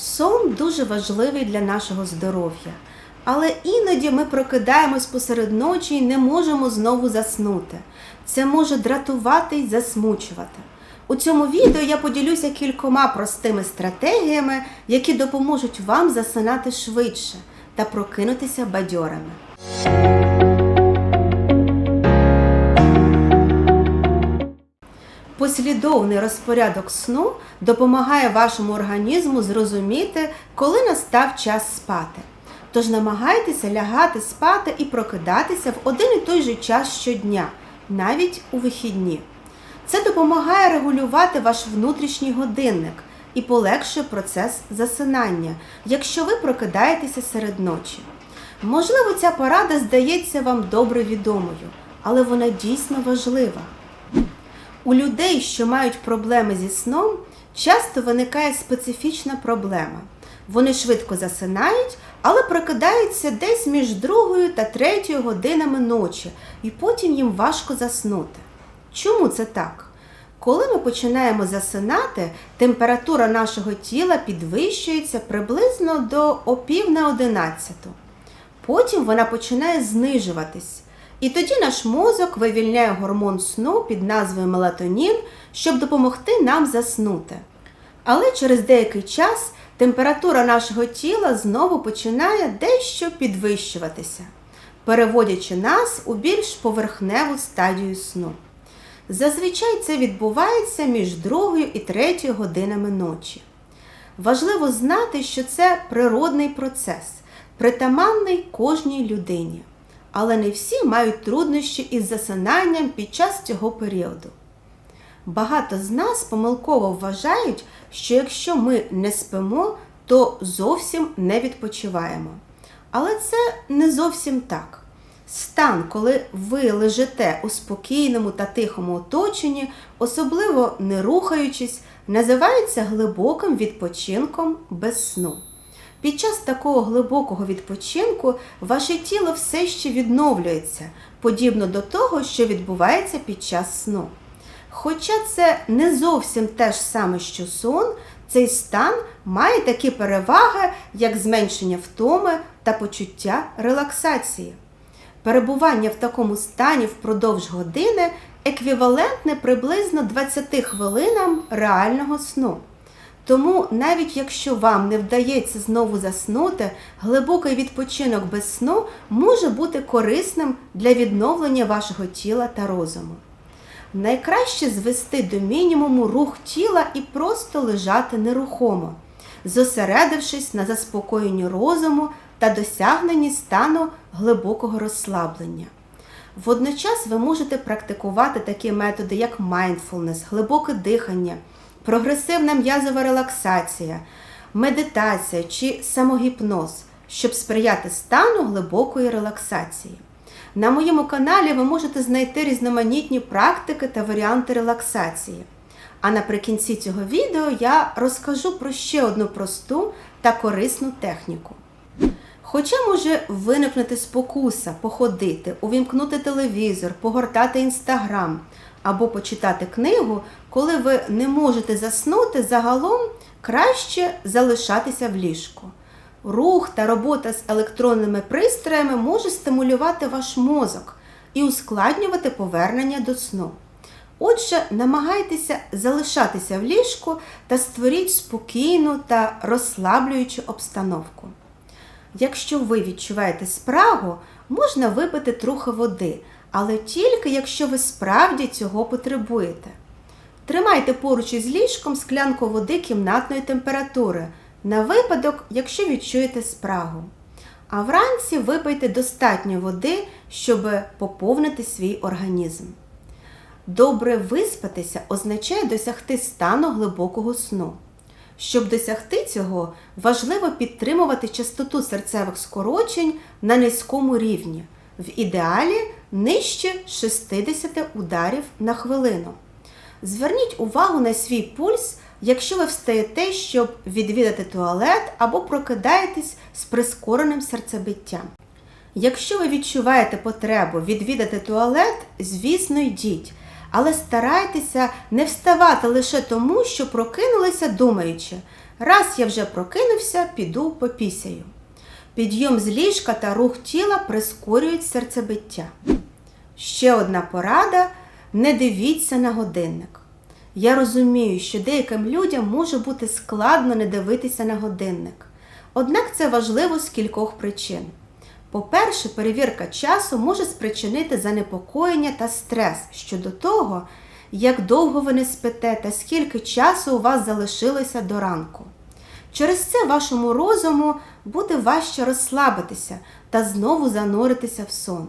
Сон дуже важливий для нашого здоров'я, але іноді ми прокидаємось посеред ночі і не можемо знову заснути. Це може дратувати й засмучувати. У цьому відео я поділюся кількома простими стратегіями, які допоможуть вам засинати швидше та прокинутися бадьорами. Послідовний розпорядок сну допомагає вашому організму зрозуміти, коли настав час спати. Тож намагайтеся лягати спати і прокидатися в один і той же час щодня, навіть у вихідні. Це допомагає регулювати ваш внутрішній годинник і полегшує процес засинання, якщо ви прокидаєтеся серед ночі. Можливо, ця порада здається вам добре відомою, але вона дійсно важлива. У людей, що мають проблеми зі сном, часто виникає специфічна проблема. Вони швидко засинають, але прокидаються десь між другою та третьою годинами ночі, і потім їм важко заснути. Чому це так? Коли ми починаємо засинати, температура нашого тіла підвищується приблизно до опів на одинадцяту. Потім вона починає знижуватись. І тоді наш мозок вивільняє гормон сну під назвою мелатонін, щоб допомогти нам заснути. Але через деякий час температура нашого тіла знову починає дещо підвищуватися, переводячи нас у більш поверхневу стадію сну. Зазвичай це відбувається між другою і третьою годинами ночі. Важливо знати, що це природний процес, притаманний кожній людині але не всі мають труднощі із засинанням під час цього періоду. Багато з нас помилково вважають, що якщо ми не спимо, то зовсім не відпочиваємо. Але це не зовсім так. Стан, коли ви лежите у спокійному та тихому оточенні, особливо не рухаючись, називається глибоким відпочинком без сну. Під час такого глибокого відпочинку ваше тіло все ще відновлюється, подібно до того, що відбувається під час сну. Хоча це не зовсім те ж саме, що сон, цей стан має такі переваги, як зменшення втоми та почуття релаксації. Перебування в такому стані впродовж години еквівалентне приблизно 20 хвилинам реального сну. Тому, навіть якщо вам не вдається знову заснути, глибокий відпочинок без сну може бути корисним для відновлення вашого тіла та розуму. Найкраще звести до мінімуму рух тіла і просто лежати нерухомо, зосередившись на заспокоєнні розуму та досягненні стану глибокого розслаблення. Водночас ви можете практикувати такі методи, як mindfulness, глибоке дихання прогресивна м'язова релаксація, медитація чи самогіпноз, щоб сприяти стану глибокої релаксації. На моєму каналі ви можете знайти різноманітні практики та варіанти релаксації. А наприкінці цього відео я розкажу про ще одну просту та корисну техніку. Хоча може виникнути спокуса, походити, увімкнути телевізор, погортати інстаграм, або почитати книгу, коли ви не можете заснути, загалом краще залишатися в ліжку. Рух та робота з електронними пристроями може стимулювати ваш мозок і ускладнювати повернення до сну. Отже, намагайтеся залишатися в ліжку та створіть спокійну та розслаблюючу обстановку. Якщо ви відчуваєте спрагу, можна випити трохи води, але тільки якщо ви справді цього потребуєте. Тримайте поруч із ліжком склянку води кімнатної температури на випадок, якщо відчуєте спрагу. А вранці випийте достатньо води, щоб поповнити свій організм. Добре виспатися означає досягти стану глибокого сну. Щоб досягти цього, важливо підтримувати частоту серцевих скорочень на низькому рівні, в ідеалі нижче 60 ударів на хвилину. Зверніть увагу на свій пульс, якщо ви встаєте, щоб відвідати туалет або прокидаєтесь з прискореним серцебиттям. Якщо ви відчуваєте потребу відвідати туалет, звісно, йдіть, але старайтеся не вставати лише тому, що прокинулися думаючи. Раз я вже прокинувся, піду попісяю. Підйом з ліжка та рух тіла прискорюють серцебиття. Ще одна порада: не дивіться на годинник. Я розумію, що деяким людям може бути складно не дивитися на годинник. Однак це важливо з кількох причин. По-перше, перевірка часу може спричинити занепокоєння та стрес щодо того, як довго ви не спите та скільки часу у вас залишилося до ранку. Через це вашому розуму буде важче розслабитися та знову зануритися в сон.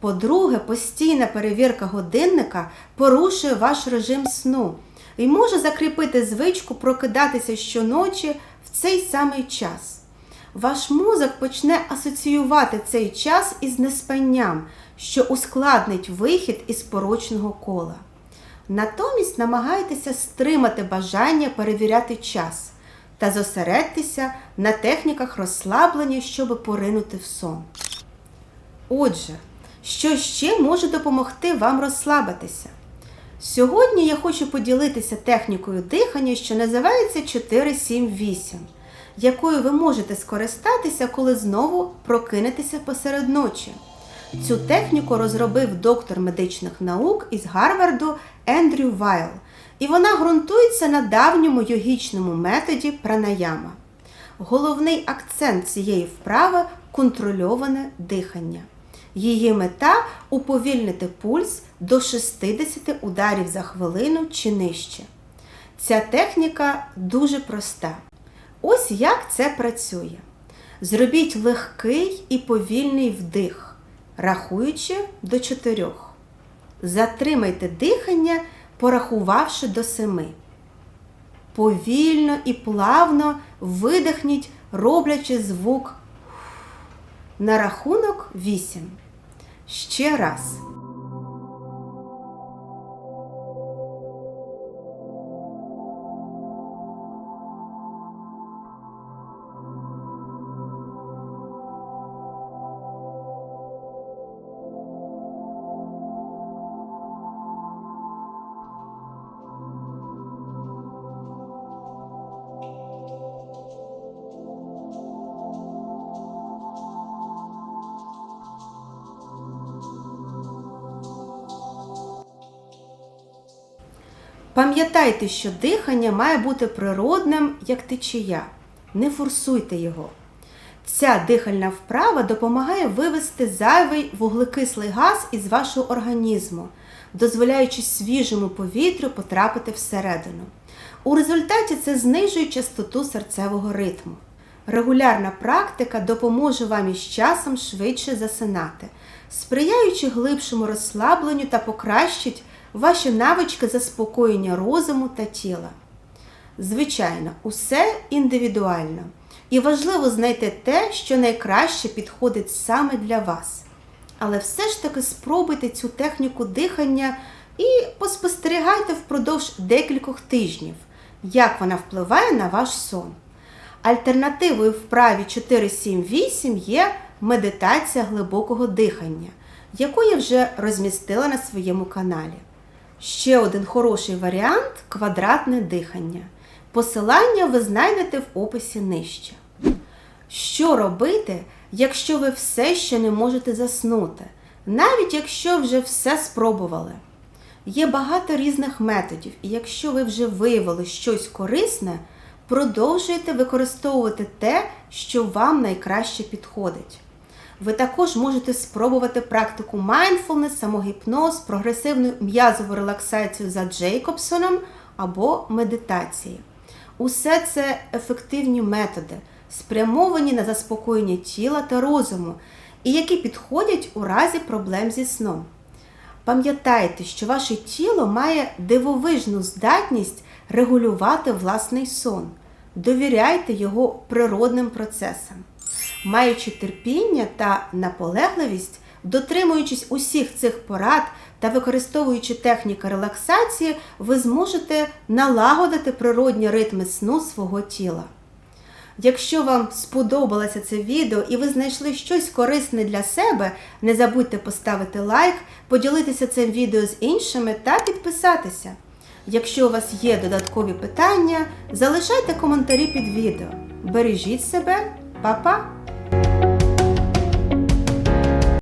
По-друге, постійна перевірка годинника порушує ваш режим сну і може закріпити звичку прокидатися щоночі в цей самий час. Ваш мозок почне асоціювати цей час із неспанням, що ускладнить вихід із порочного кола. Натомість намагайтеся стримати бажання перевіряти час та зосередьтеся на техніках розслаблення, щоб поринути в сон. Отже, що ще може допомогти вам розслабитися? Сьогодні я хочу поділитися технікою дихання, що називається 478, якою ви можете скористатися, коли знову прокинетеся посеред ночі. Цю техніку розробив доктор медичних наук із Гарварду Ендрю Вайл, і вона ґрунтується на давньому йогічному методі пранаяма. Головний акцент цієї вправи контрольоване дихання. Її мета уповільнити пульс до 60 ударів за хвилину чи нижче. Ця техніка дуже проста. Ось як це працює. Зробіть легкий і повільний вдих, рахуючи до 4. Затримайте дихання, порахувавши до 7. Повільно і плавно видихніть, роблячи звук на рахунок 8. Ще раз. Пам'ятайте, що дихання має бути природним, як течія. Не форсуйте його. Ця дихальна вправа допомагає вивести зайвий вуглекислий газ із вашого організму, дозволяючи свіжому повітрю потрапити всередину. У результаті це знижує частоту серцевого ритму. Регулярна практика допоможе вам із часом швидше засинати, сприяючи глибшому розслабленню та покращить ваші навички заспокоєння розуму та тіла. Звичайно, усе індивідуально. І важливо знайти те, що найкраще підходить саме для вас. Але все ж таки спробуйте цю техніку дихання і поспостерігайте впродовж декількох тижнів, як вона впливає на ваш сон. Альтернативою вправі 478 є медитація глибокого дихання, яку я вже розмістила на своєму каналі. Ще один хороший варіант квадратне дихання. Посилання ви знайдете в описі нижче. Що робити, якщо ви все ще не можете заснути, навіть якщо вже все спробували? Є багато різних методів, і якщо ви вже виявили щось корисне, продовжуйте використовувати те, що вам найкраще підходить. Ви також можете спробувати практику mindfulness, самогіпноз, прогресивну м'язову релаксацію за Джейкобсоном або медитації. Усе це ефективні методи, спрямовані на заспокоєння тіла та розуму, і які підходять у разі проблем зі сном. Пам'ятайте, що ваше тіло має дивовижну здатність регулювати власний сон. Довіряйте його природним процесам. Маючи терпіння та наполегливість, дотримуючись усіх цих порад та використовуючи техніки релаксації, ви зможете налагодити природні ритми сну свого тіла. Якщо вам сподобалося це відео і ви знайшли щось корисне для себе, не забудьте поставити лайк, поділитися цим відео з іншими та підписатися. Якщо у вас є додаткові питання, залишайте коментарі під відео. Бережіть себе, Па-па! you